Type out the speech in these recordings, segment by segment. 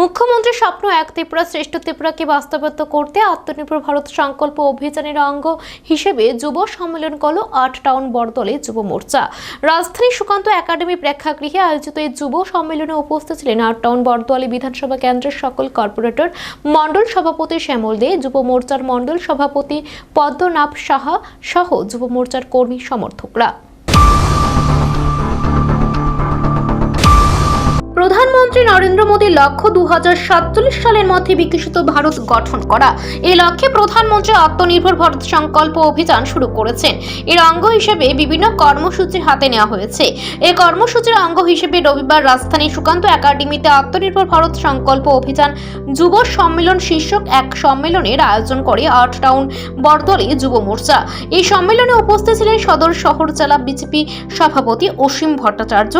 মুখ্যমন্ত্রীর স্বপ্ন এক ত্রিপুরা, শ্রেষ্ঠ ত্রিপুরাকে বাস্তবায়িত করতে আত্মনির্ভর ভারত সংকল্প অভিযানের অঙ্গ হিসেবে যুব সম্মেলন করল আট টাউন বরদলে যুব মোর্চা। রাজধানী সুকান্ত একাডেমি প্রেক্ষাগৃহে আয়োজিত এই যুব সম্মেলনে উপস্থিত ছিলেন আট টাউন বরদোয়ালি বিধানসভা কেন্দ্রের সকল কর্পোরেটর মণ্ডল সভাপতি শ্যামল দে, যুব মোর্চার মণ্ডল সভাপতি পদ্মনাভ সাহা সহ যুব মোর্চার কর্মী সমর্থকরা। প্রধানমন্ত্রী নরেন্দ্র মোদীর লক্ষ্য দু হাজার সাতচল্লিশ সালের মধ্যে বিকশিত ভারত গঠন করা। এই লক্ষ্যে প্রধানমন্ত্রী আত্মনির্ভর ভারত সংকল্প অভিযান শুরু করেছেন। এর অঙ্গ হিসেবে বিভিন্ন কর্মসূচি হাতে নেওয়া হয়েছে। এই কর্মসূচির অঙ্গ হিসেবে রবিবার রাজধানী সুকান্ত একাডেমিতে আত্মনির্ভর ভারত সংকল্প অভিযান যুব সম্মেলন শীর্ষক এক সম্মেলনের আয়োজন করে আট টাউন বরদলে যুব মোর্চা। এই সম্মেলনে উপস্থিত ছিলেন সদর শহর জেলা বিজেপি সভাপতি অসীম ভট্টাচার্য,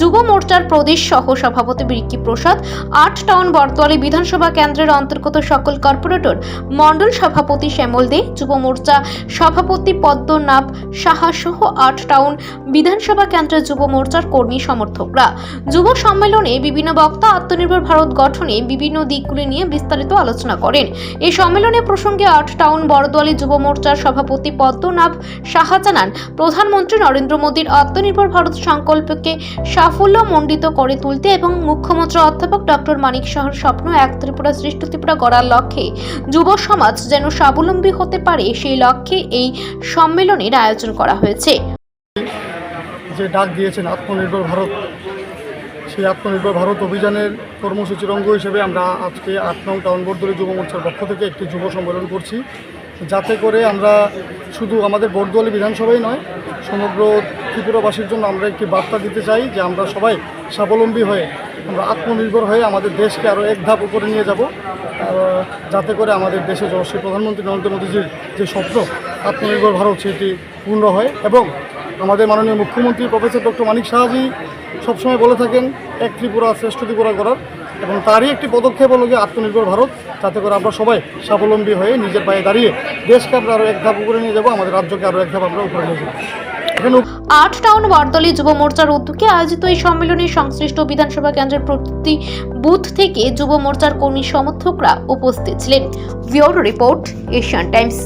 যুব মোর্চার প্রদেশ সহ সভাপতি বিক্কি প্রসাদ, আট টাউন বরদোয়ালি বিধানসভা কেন্দ্রের অন্তর্গত সকল কর্পোরেটর, মণ্ডল সভাপতি শ্যামল দে, যুব মোর্চা সভাপতি পদ্মনাভ সাহা সহ আট টাউন বিধানসভা কেন্দ্রের যুব মোর্চার কর্মী সমর্থকরা। যুব সম্মেলনে বিভিন্ন বক্তা আত্মনির্ভর ভারত গঠনে বিভিন্ন দিকগুলি নিয়ে বিস্তারিত আলোচনা করেন। এই সম্মেলনে প্রসঙ্গে আট টাউন বরদোয়ালি যুব মোর্চার সভাপতি পদ্মনাভ সাহা জানান, প্রধানমন্ত্রী নরেন্দ্র মোদীর আত্মনির্ভর ভারত সংকল্পকে সাফল্যমণ্ডিত করে তুলতে এবং মুখ্যমন্ত্রী অধ্যাপক ডক্টর মানিক শাহর স্বপ্ন এক ত্রিপুরা সৃষ্ট ত্রিপুরা গড়ার লক্ষ্যে যুব সমাজ যেন স্বাবলম্বী হতে পারে, সেই লক্ষ্যে এই সম্মেলনের আয়োজন করা হয়েছে। যে ডাক দিয়েছেন আত্মনির্ভর ভারত, সেই আত্মনির্ভর ভারত অভিযানের কর্মসূচির অঙ্গ হিসেবে আমরা আজকে আট নং টাউন বর্দলি যুব মোর্চার পক্ষ থেকে একটি যুব সম্মেলন করছি। যাতে করে আমরা শুধু আমাদের বর্দলি বিধানসভাই নয়, সমগ্র ত্রিপুরাবাসীর জন্য আমরা একটি বার্তা দিতে চাই যে আমরা সবাই স্বাবলম্বী হয়ে, আমরা আত্মনির্ভর হয়ে আমাদের দেশকে আরও এক ধাপ উপরে নিয়ে যাব। যাতে করে আমাদের দেশে যশস্বী প্রধানমন্ত্রী নরেন্দ্র মোদীজির যে স্বপ্ন, আত্মনির্ভর ভারত, সেটি পূর্ণ হয় এবং আমাদের মাননীয় মুখ্যমন্ত্রী প্রফেসর ডক্টর মানিক শাহজি সবসময় বলে থাকেন, এক ত্রিপুরা শ্রেষ্ঠ ত্রিপুরা করার এবং তারই একটি পদক্ষেপ হলো গিয়ে আত্মনির্ভর ভারত। যাতে করে আমরা সবাই স্বাবলম্বী হয়ে নিজের পায়ে দাঁড়িয়ে দেশকে আমরা আরও এক ধাপ উপরে নিয়ে যাব, আমাদের রাজ্যকে আরও এক ধাপ আমরা উপরে নিয়ে যাব। আট টাউন বারদলি যুব মোর্চার উদ্যোগে আয়োজিত এই সম্মেলনে সংশ্লিষ্ট বিধানসভা কেন্দ্রের প্রতি বুথ থেকে যুব মোর্চার কর্মী সমর্থকরা উপস্থিত ছিলেন। Bureau report, Asian Times.